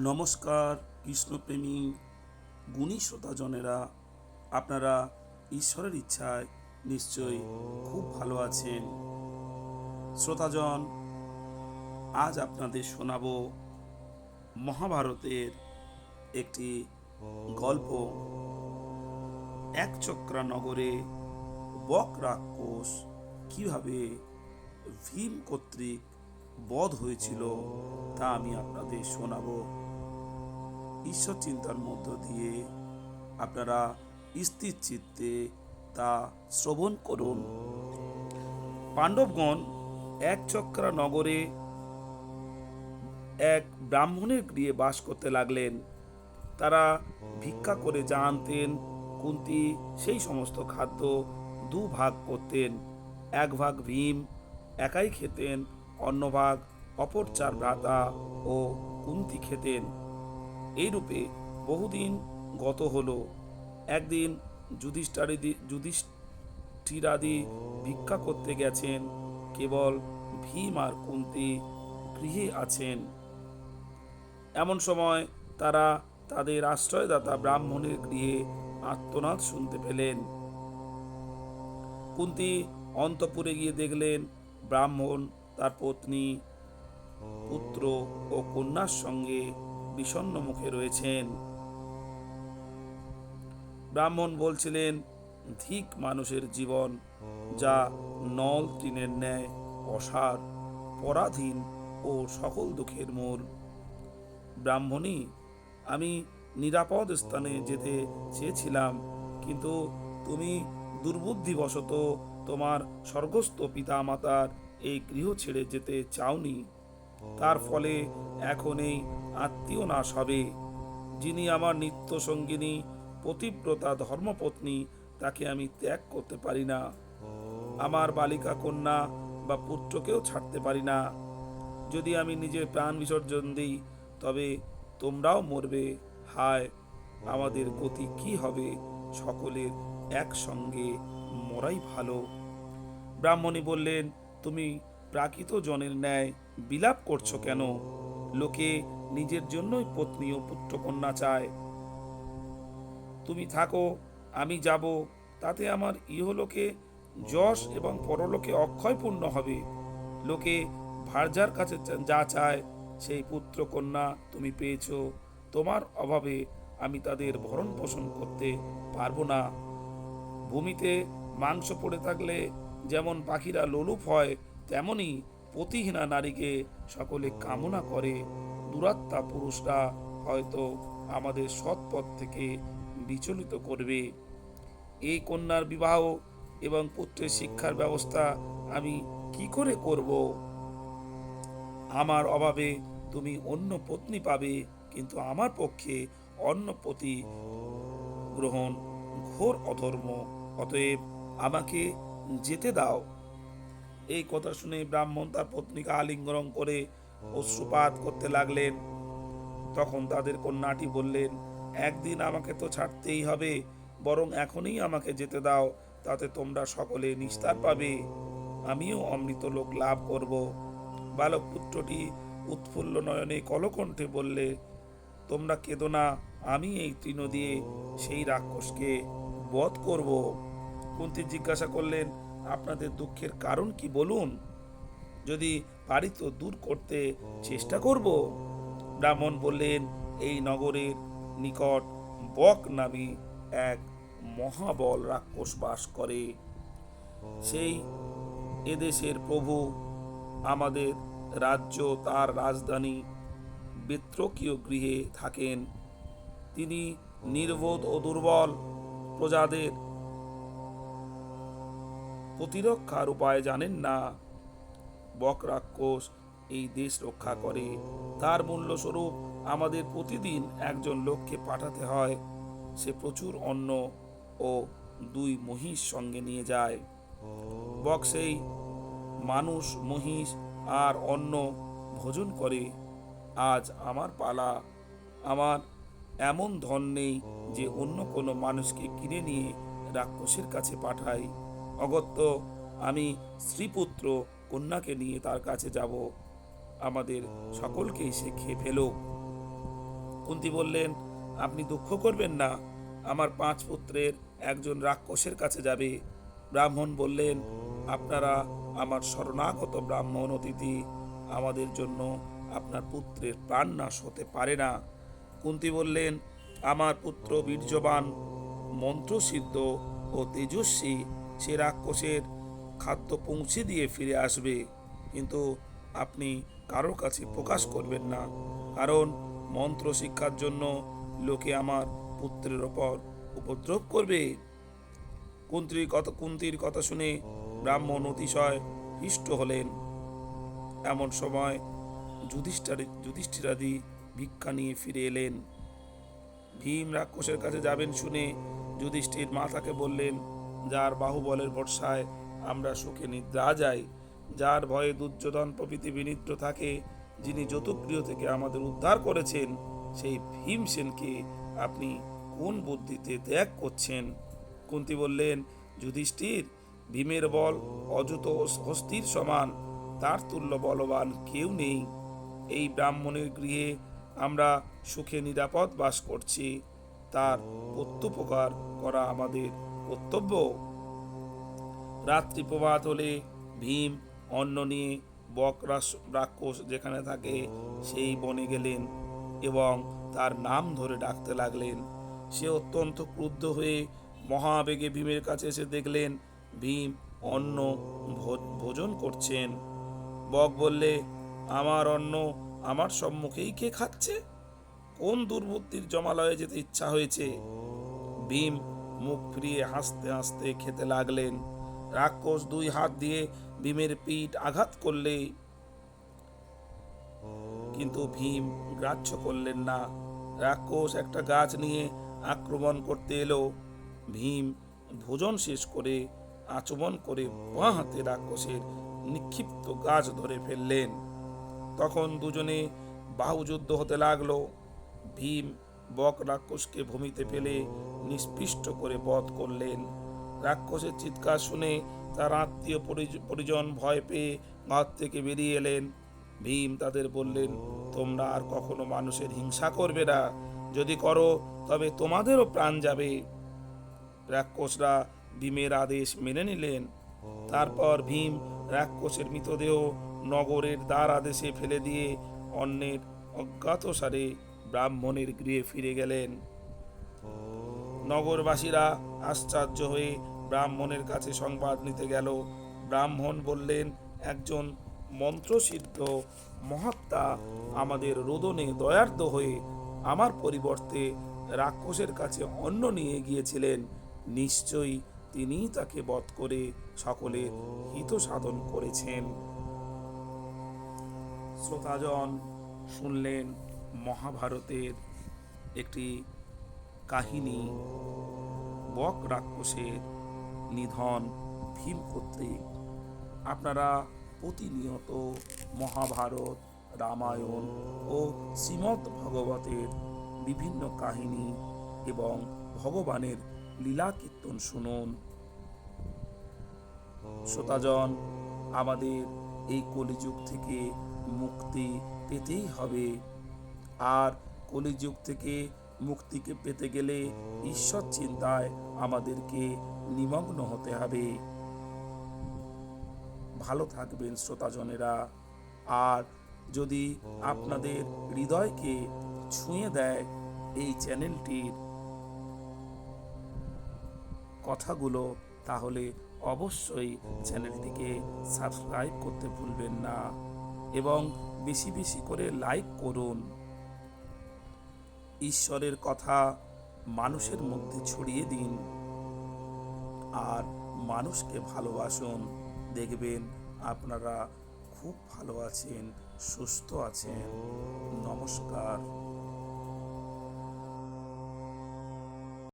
নমস্কার, কৃষ্ণপ্রেমী, গুণী শ্রোতাজনেরা। আপনারা ঈশ্বরের ইচ্ছায় নিশ্চয়ই খুব ভালো আছেন। শ্রোতাজন, আজ আপনাদের শোনাব মহাভারতের একটি গল্প। একচক্রা নগরে বক রাক্ষস কীভাবে ভীম কর্তৃক বধ হয়েছিল তা আমি আপনাদের শোনাবো। ঈশ্বর চিন্তার মধ্য দিয়ে আপনারা স্থির চিত্তে তা শ্রবণ করুন। পাণ্ডবগণ এক চক্রা নগরে এক ব্রাহ্মণের গৃহে বাস করতে লাগলেন। তারা ভিক্ষা করে যা আনতেন কুন্তি সেই সমস্ত খাদ্য দু ভাগ করতেন। এক ভাগ ভীম, একাই খেতেন অন্য ভাগ অপর চার ভ্রাতা ও কুন্তি খেতেন। এইরূপে বহুদিন গত হলো। একদিন যুধিষ্ঠারিদি যুধিষ্ঠিরাদি ভিক্ষা করতে গেছেন, কেবল ভীম আর কুন্তি গৃহে আছেন। এমন সময় তারা তাদের আশ্রয়দাতা ব্রাহ্মণের গৃহে আত্মনাদ শুনতে পেলেন। কুন্তি অন্তপুরে গিয়ে দেখলেন ব্রাহ্মণ, তার পত্নী, পুত্র ও কন্যার সঙ্গে বিষণ্ণ মুখে রয়েছেন। ব্রাহ্মণ বলছিলেন, ধিক মানুষের জীবন, যা নল তৃণের ন্যায়, অসার, পরাধীন ও সকল দুঃখের মূল ব্রাহ্মণী, আমি নিরাপদ স্থানে যেতে চেয়েছিলাম, কিন্তু তুমি দুর্বুদ্ধিবশত তোমার স্বর্গস্থ পিতামাতার এই গৃহ ছেড়ে যেতে চাওনি। তার ফলে এখন এই আত্মীয় নাশ হবে যিনি আমার নিত্য সঙ্গিনী, পতিব্রতা ধর্মপত্নী, তাকে আমি ত্যাগ করতে পারি না। আমার বালিকা কন্যা বা পুত্রকেও ছাড়তে পারি না। যদি আমি নিজের প্রাণ বিসর্জন দিই, তবে তোমরাও মরবে। হায়, আমাদের গতি কি হবে? সকলের একসঙ্গে মরাই ভালো। ব্রাহ্মণী বললেন, তুমি প্রাকৃত জনের ন্যায় বিলাপ করছ কেন? লোকে নিজের জন্যই পত্নী ও পুত্রকন্যা চায়। তুমি থাকো, আমি যাব, তাতে আমার ইহলোকে যশ এবং পরলোকে অক্ষয় পূর্ণ হবে। লোকে ভার্যার কাছে যা চায়, সেই পুত্র কন্যা তুমি পেয়েছ। তোমার অভাবে আমি তাদের ভরণ পোষণ করতে পারব না। ভূমিতে মাংস পড়ে থাকলে যেমন পাখিরা লোলুপ হয়, তেমনি পতিহীনা নারীকে সকলে কামনা করে। দুরাত্মা পুরুষরা হয়তো আমাদের সৎপথ থেকে বিচলিত করবে। এই কন্যার বিবাহ এবং পুত্রের শিক্ষার ব্যবস্থা আমি কি করে করব? আমার অভাবে তুমি অন্য পত্নী পাবে, কিন্তু আমার পক্ষে অন্য পতি গ্রহণ ঘোর অধর্ম। অতএব আমাকে যেতে দাও। এই কথা শুনে ব্রাহ্মণ তার পত্নীকে আলিঙ্গন করে অশ্রুপাত করতে লাগলেন। তখন তাদের কন্যাটি বললেন, একদিন আমাকে তো ছাড়তেই হবে, বরং এখনই আমাকে যেতে দাও, তাতে তোমরা সকলে নিস্তার পাবে। আমিও অমৃত লোক লাভ করব। বালক পুত্রটি উৎফুল্ল নয়নে কলকণ্ঠে বললে, তোমরা কেঁদো না, আমি এই তৃণ দিয়ে সেই রাক্ষসকে বধ করব। কুন্তি জিজ্ঞাসা করলেন, আপনাদের দুঃখের কারণ কি বলুন? যদি পারি তো দূর করতে চেষ্টা করব। ব্রাহ্মণ বললেন, এই নগরের নিকট বক নামী এক মহাবল রাক্ষস বাস করে। সেই এদেশের প্রভু আমাদের রাজ্য, তার রাজধানী বেত্রকীয় গৃহে থাকেন। তিনি নির্বোধ ও দুর্বল প্রজাদের প্রতিরক্ষার উপায় জানেন না। বক রাক্ষস এই দেশ রক্ষা করে। তার মূল্যস্বরূপ আমাদের প্রতিদিন একজন লোককে পাঠাতে হয়। সে প্রচুর অন্ন ও দুই মহিষ সঙ্গে নিয়ে যায়। বক সেই মানুষ, মহিষ আর অন্ন ভোজন করে। আজ আমার পালা। আমার এমন ধন নেই যে অন্য কোনো মানুষকে কিনে নিয়ে রাক্ষসের কাছে পাঠাই। অগত্য আমি স্ত্রীপুত্র কন্যাকে নিয়ে তার কাছে যাব। আমাদের সকলকেই সে খেয়ে ফেলুক। কুন্তি বললেন, আপনি দুঃখ করবেন না, আমার পাঁচ পুত্রের একজন রাক্ষসের কাছে যাবে। ব্রাহ্মণ বললেন, আপনারা আমার শরণাগত ব্রাহ্মণ অতিথি, আমাদের জন্য আপনার পুত্রের প্রাণ নাশ হতে পারে না। কুন্তি বললেন, আমার পুত্র বীর্যবান, মন্ত্রসিদ্ধ ও তেজস্বী, সে রাক্ষসের খাদ্য পৌঁছে দিয়ে ফিরে আসবে। কিন্তু আপনি কারোর কাছে প্রকাশ করবেন না। কারণ মন্ত্র শিক্ষার জন্য লোকে আমার পুত্রের ওপর উপদ্রব করবে। কুন্ত্রীর কথা কুন্তির কথা শুনে ব্রাহ্মণ অতিশয় হৃষ্ট হলেন। এমন সময় যুধিষ্ঠির, যুধিষ্ঠিরাদি ভিক্ষা নিয়ে ফিরে এলেন। ভীম রাক্ষসের কাছে যাবেন শুনে যুধিষ্ঠির মাতাকে বললেন, যার বাহুবলের ভরসায় আমরা সুখে নিদ্রা যাই, যার ভয়ে দুর্যোধন প্রভৃতি বিনিদ্র থাকে, যিনি যতুগৃহ থেকে আমাদের উদ্ধার করেছেন, সেই ভীমসেনকে আপনি কোন বুদ্ধিতে ত্যাগ করছেন? কুন্তি বললেন, যুধিষ্ঠির, ভীমের বল অযুত হস্তির সমান, তার তুল্য বলবান কেউ নেই। এই ব্রাহ্মণের গৃহে আমরা সুখে নিরাপদ বাস করছি। তার প্রত্যুপকার করা আমাদের কর্তব্য। রাত্রি প্রভাত হলে ভীম অন্ন নিয়ে বক রাক্ষস যেখানে থাকে, সেই বনে গেলেন এবং তার নাম ধরে ডাকতে লাগলেন। সে অত্যন্ত ক্রুদ্ধ হয়ে মহাবেগে ভীমের কাছে এসে দেখলেন, ভীম অন্ন ভোজন করছেন। বক বললে, আমার অন্ন আমার সম্মুখেই কে খাচ্ছে? কোন দুর্বৃত্তির জমালয়ে যেতে ইচ্ছা হয়েছে? ভীম মুখ ফিরিয়ে হাসতে হাসতে খেতে লাগলেন। রাক্ষস দুই হাত দিয়ে ভীমের পিঠ আঘাত করলে, কিন্তু ভীম গ্রাহ্য করলেন না। রাক্ষস একটা গাছ নিয়ে আক্রমণ করতে এলো। ভীম ভোজন শেষ করে আচমন করে বাঁ হাতে রাক্ষসের নিক্ষিপ্ত গাছ ধরে ফেললেন। তখন দুজনে বাহুযুদ্ধ হতে লাগল। ভীম বক রাক্ষসকে ভূমিতে ফেলে নিষ্পিষ্ট করে বধ করলেন। রাক্ষসের চিৎকার শুনে তার আত্মীয় পরিজন ভয় পেয়ে ঘর থেকে বেরিয়ে এলেন। ভীম তাদের বললেন, তোমরা আর কখনো মানুষের হিংসা করবে না। যদি করো, তবে তোমাদেরও প্রাণ যাবে। রাক্ষসরা ভীমের আদেশ মেনে নিলেন। তারপর ভীম রাক্ষসের মৃতদেহ নগরের দ্বার আদেশে ফেলে দিয়ে অন্যের অজ্ঞাতসারে ব্রাহ্মণের গৃহে ফিরে গেলেন। নগরবাসীরা আশ্চর্য হয়ে ব্রাহ্মণের কাছে সংবাদ নিতে গেল। ব্রাহ্মণ বললেন, একজন মন্ত্রসিদ্ধ মহাত্মা আমাদের রোদনে দয়ার্দ হয়ে আমার পরিবর্তে রাক্ষসের কাছে অন্ন নিয়ে গিয়েছিলেন। নিশ্চয়ই তিনিই তাকে বধ করে সকলের হিত সাধন করেছেন। শ্রোতাজন শুনলেন মহাভারতের একটি কাহিনী। বক রাক্ষসের নিধন ভীম কর্তৃক। আপনারা প্রতিনিয়ত মহাভারত, রামায়ণ ও শ্রীমদ্ ভগবতের বিভিন্ন কাহিনী এবং ভগবানের লীলা কীর্তন শুনুন। শ্রোতাজন, আমাদের এই কলিযুগ থেকে মুক্তি পেতেই হবে। আর কলিযুগ থেকে মুক্তিকে পেতে গেলে ঈশ্বর চিন্তায় আমাদেরকে নিমগ্ন হতে হবে। ভালো থাকবেন শ্রোতাজনেরা। আর যদি আপনাদের হৃদয়কে ছুঁয়ে দেয় এই চ্যানেলটির কথাগুলো, তাহলে অবশ্যই চ্যানেলটিকে সাবস্ক্রাইব করতে ভুলবেন না। এবং বেশি বেশি করে লাইক করুন। ঈশ্বরের কথা মানুষের মধ্যে ছড়িয়ে দিন। আর মানুষকে ভালোবাসুন। দেখবেন আপনারা খুব ভালো আছেন, সুস্থ আছেন। নমস্কার।